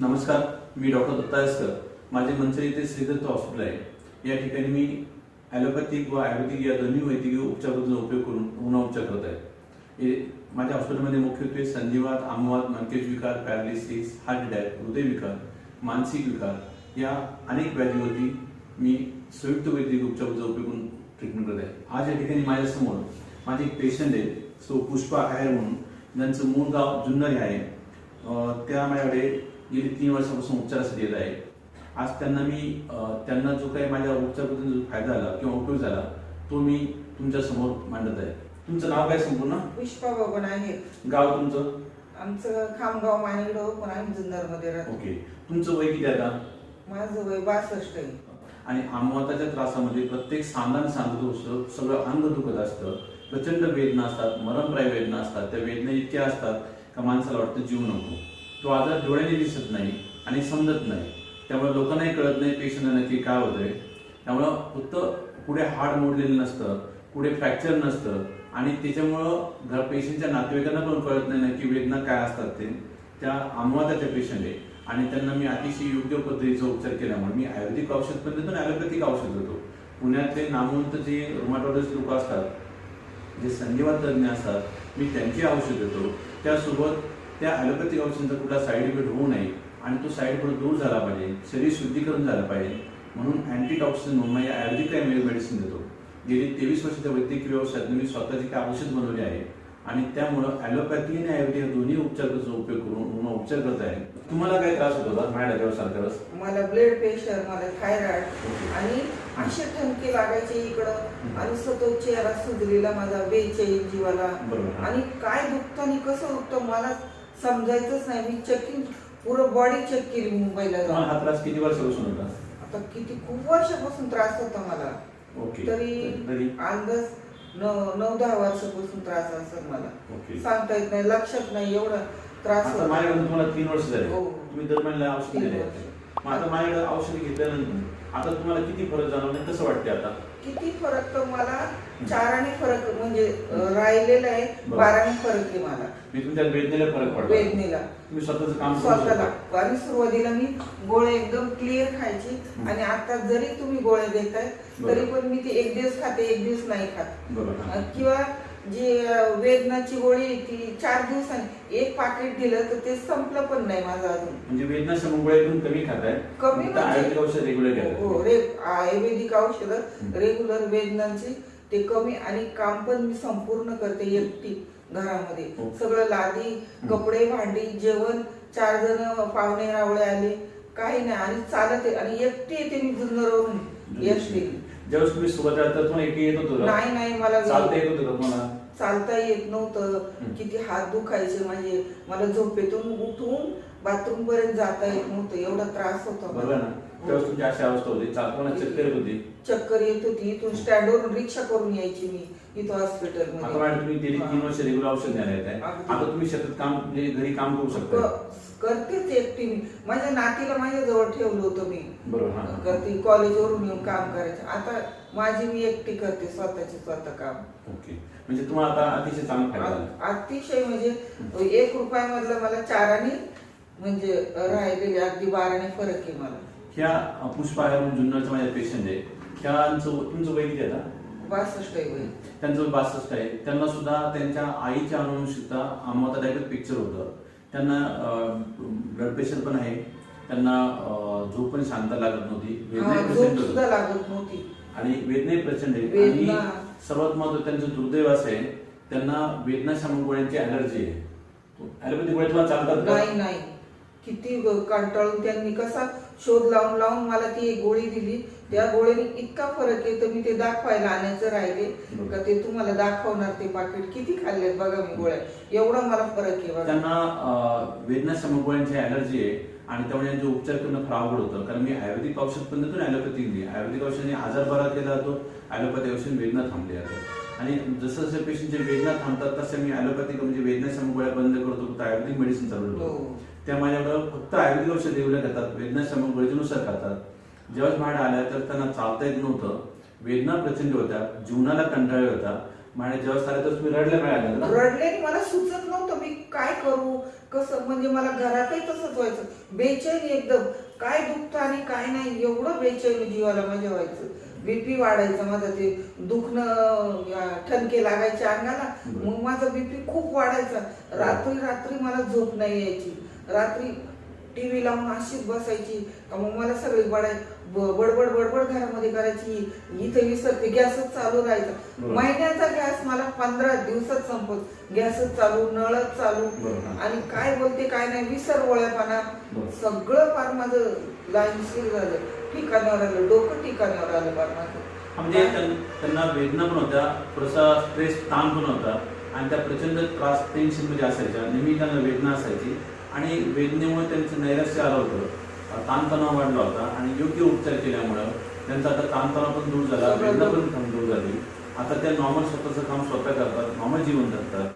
नमस्कार मी डॉक्टर दत्ता यसकर. माझे मंचर येथे श्रीदत्त हॉस्पिटल आहे. या ठिकाणी मी ॲलोपॅथिक व आयुर्वेदिक या दोन्ही वैद्यकीय उपचार उपयोग करून रुग्ण उपचार करत आहे. माझ्या हॉस्पिटलमध्ये मुख्यत्वे संधिवात आमवात मनकेज विकार पॅरालिसिस हार्ट अटॅक हृदयविकार मानसिक विकार या अनेक व्याधीवरती मी संयुक्त वैद्यकीय उपचार उपयोग करून ट्रीटमेंट करत आहे. आज या ठिकाणी माझ्यासमोर माझे एक पेशंट आहे सो पुष्पा आहेर म्हणून. ज्यांचं मूळ गाव जुन्नरी आहे. त्या माझ्याकडे गेली तीन वर्षापासून उपचारासाठी येत आहे. आज त्यांना मी त्यांना जो काही माझ्या उपचाराबद्दल जो फायदा झाला किंवा उपयोग झाला तो मी तुमच्यासमोर मांडत आहे. तुमचं नाव काय संपूर्ण? पुष्पा बबन आहे. गाव तुमचं? आमचं खामगाव मानेगाव पण आम्ही जुन्नरमध्ये राहतो. ओके. तुमचं वय किती आता? माझं वय बासष्ट आहे. आणि आमवाताच्या त्रासामध्ये प्रत्येक सांधान सांगत असतं सगळं अंग दुखत असतं प्रचंड वेदना असतात मरणप्राय वेदना असतात त्या वेदना इतक्या असतात का माणसाला वाटतं जीव नको. तो आजार डोळ्याने दिसत नाही आणि समजत नाही. त्यामुळे लोकांनाही कळत नाही पेशंटला नक्की काय होतंय. त्यामुळं फक्त पुढे हाड मोडलेलं नसतं पुढे फ्रॅक्चर नसतं आणि त्याच्यामुळं घर पेशंटच्या नातेवाईकांना पण कळत नाही नक्की वेदना काय असतात ते. त्या आमवादाच्या पेशंट आहे आणि त्यांना मी अतिशय योग्य पद्धतीचा उपचार केल्यामुळे मी आयुर्वेदिक औषध पण देतो आणि ॲलोपॅथिक औषध देतो. पुण्यातले नामवंत जे रुमाटॉलॉजिस्ट लोक असतात जे संधिवात तज्ज्ञ असतात मी त्यांची औषध देतो. त्यासोबत त्या ॲलोपॅथिक औषधांचा कुठला साईड इफेक्ट होऊ नये आणि तो साईड इफेक्ट दूर झाला पाहिजे शरीर शुद्धीकरण झालं पाहिजे. म्हणून अँटीटॉक्सिन म्हणून या आयुर्वेदिक काय मेडिसिन देतो. गेली तेवीस वर्षाच्या वैद्यकीय व्यवसायात मी स्वतःचे काय औषध बनवले आहे. आणि त्यामुळं ॲलोपॅथी आणि आयुर्वेदिक या दोन्ही उपचाराचा उपयोग करून उपचार करत आहे. तुम्हाला काय त्रास होत होता? माझ्या रस? मला ब्लड प्रेशर मला थायरॉइड आणि असे ठणके लागायचे इकडं. आणि सतत चेहरा सुजलेला माझा बेचैन जीवाला. आणि काय दुखतं आणि कसं दुखतं मला समजायचंच नाही. मी चेकिंग पुरं बॉडी चेक केली मुंबईला तुम्हाला जाऊन हा त्रास किती वर्षापासून होता? आता किती खूप वर्षापासून त्रास होता मला. ओके. तरी तरी? अंदाज नऊ नऊ दहा वर्षापासून त्रास असेल मला. ओके. सांगता येत नाही लक्षात नाही एवढा त्रास आता होता. माझ्याकडे तुम्हाला तीन वर्ष झाले. हो. तुम्ही दर महिन्याला औषध तीन दिले वर्ष. मग आता माझ्याकडे औषध घेतल्यानंतर आता तुम्हाला किती फरक जाणवला कसं वाटते आता? किती फरक तर मला चाराने फरक म्हणजे राहिलेला आहे. बरं. बाराने फरक आहे मला. मी तुमच्या वेदनेला फरक पडला. वेदनेला. तुम्ही स्वतःच काम करू स्वतःला. शकता. आणि सुरुवातीला मी गोळे एकदम क्लिअर खायची. आणि आता जरी तुम्ही गोळे देताय बरं. तरी पण मी ती एक दिवस खाते एक दिवस नाही खात. बरोबर अं, किंवा जी वेदनाची गोळी ती चार दिवसांनी एक पाकिट दिलं तर ते संपलं पण नाही माझं अजून म्हणजे वेदना समोर एकदम कमी खाताय कमी फक्त आयुर्वेदिक औषध रेग्युलर हो घ्या रे आयुर्वेदिक औषध हं. रेग्युलर वेदनांची ते कमी आणि काम पण मी संपूर्ण करते एकटी घरामध्ये हो. सगळं लादी हं. कपडे भांडी जेवण चार जण पाहुणे रावळे आले काही नाही आणि चालत आहे. आणि एकटी येते मी जुन्नरवरून एकटी ज्यावेळेस तुम्ही सुरुवातीला तर तुम्हाला एकटी येत होतं का? नाही नाही मला चालता येत होतं का तुम्हाला चालता येत नव्हतं. किती हात दुखायचे म्हणजे मला झोपेतून उठून बाथरूम पर्यंत जाता येत नव्हतं एवढा त्रास होता मला. बरोबर ना तुमची अशी अवस्था होती. चक्कर येत होती. चक्कर येत होती. इथून स्टँडवरून रिक्षा करून यायची मी इथं हॉस्पिटल आता मध्ये मॅडम तुम्ही गेली तीन वर्ष रेग्युलर औषध द्यायला येत आहे अगदी. आता तुम्ही शेतात काम म्हणजे घरी काम करू शकता क- करतेच एकटी मी माझ्या नातीला माझ्या जवळ ठेवलं होतं मी. बरोबर हा. करते कॉलेजवरून येऊन काम करायचं. आता माझी मी एकटी करते स्वतःचे स्वतः काम. ओके. म्हणजे तुम्हाला आता अतिशय चांगला फायदा झाला. आ- अतिशय म्हणजे एक रुपयामधलं मला चाराने म्हणजे राहिलेले अगदी बाराने फरक आहे मला. ह्या पुष्पा आहे म्हणून जुन्नरच्या माझ्या पेशंट आहे. ह्यांचं तुमचं वय किती आहे आता? बासष्ट आहे वय. त्यांचं बासष्ट आहे. त्यांना सुद्धा त्यांच्या आईच्या अनुवंशिकता आम्हाला डायबेट पिक्चर होतं. त्यांना ब्लड प्रेशर पण आहे. त्यांना अं, झोप पण शांत लागत नव्हती. हा, झोप प्रचंड सुद्धा. लागत नव्हती. आणि वेदनाही प्रचंड आहे. आणि वेदना. सर्वात महत्वाचं त्यांचं दुर्दैव असं आहे त्यांना वेदना शामक गोळ्यांची अलर्जी आहे. ॲलोपॅथी गोळ्या तुम्हाला चालतात का? नाही नाही. किती कंटाळून त्यांनी कसा शोध लावून लावून मला ती एक गोळी दिली. त्या गोळीने इतका फरक आहे तर मी ते दाखवायला आणायचं राहिले. का ते तुम्हाला दाखवणार ते पाकिट. किती खाल्लेत बघा मी गोळ्या. एवढा मला फरक आहे बघा. त्यांना वेदना शामक गोळ्यांची अलर्जी आहे आणि त्यामुळे यांचे उपचार करणं फार अवघड होतं. कारण मी आयुर्वेदिक औषध पण देतो ॲलोपॅथिक नाही आयुर्वेदिक औषधाने आजार बरा केला जातो. ॲलोपॅथी औषध वेदना थांबली जातात आणि जसं जसं पेशंटचे वेदना थांबतात तसं मी ॲलोपॅथिक म्हणजे वेदना गोळ्या बंद करतो फक्त आयुर्वेदिक मेडिसिन चालू ठेवतो. हो. त्या माझ्याकडं फक्त आयुर्वेदिक औषध रेग्युलर घेतात वेदना शामक गोळीनुसार खातात जेव्हा माझ्या आल्या तर त्यांना चालता येत नव्हतं. वेदना प्रचंड होत्या जीवनाला कंटाळे होता. माझ्या जेव्हा आल्या तर तुम्ही रडल्या मिळाल्या ना रडल्याने मला सुचत नव्हतं मी काय करू? कसं? म्हणजे मला घरातही तसंच व्हायचं. बेचैन एकदम. काय दुखतं आणि काय नाही एवढं बेचैन जीवाला माझ्या व्हायचं. बीपी वाढायचं माझं ते दुखणं ठणके लागायचे अंगाला. मग माझा बीपी खूप वाढायचा. रात्री रात्री मला झोप नाही यायची. रात्री टीव्ही लावून अशीच बसायची. का मग मला सगळी बडाय बडबड बडबड घरामध्ये करायची. इथे विसरते. गॅसच चालू राहायचा. महिन्याचा गॅस मला पंधरा दिवसात संपत. गॅसच चालू नळच चालू. आणि काय बोलते काय नाही विसर बरोबर. सगळं फार माझं लाईनशीर झालं. ठिकाणावर आलं डोकं ठिकाणावर आलं फार माझं. म्हणजे त्यां- त्यांना वेदना पण होत्या थोडासा स्ट्रेस ताण पण होता. आणि त्या प्रचंड त्रास टेन्शनमध्ये असायच्या. नेहमी त्यांना वेदना असायची. आणि वेदनेमुळे त्यांचं नैराश्य आलं होतं. ताणतणाव वाढला होता आणि योग्य उपचार केल्यामुळं त्यांचा आता ताणतणाव पण दूर झाला वेदना पण दूर झाली. आता त्या नॉर्मल स्वतःचं काम स्वतः करतात नॉर्मल जीवन जगतात.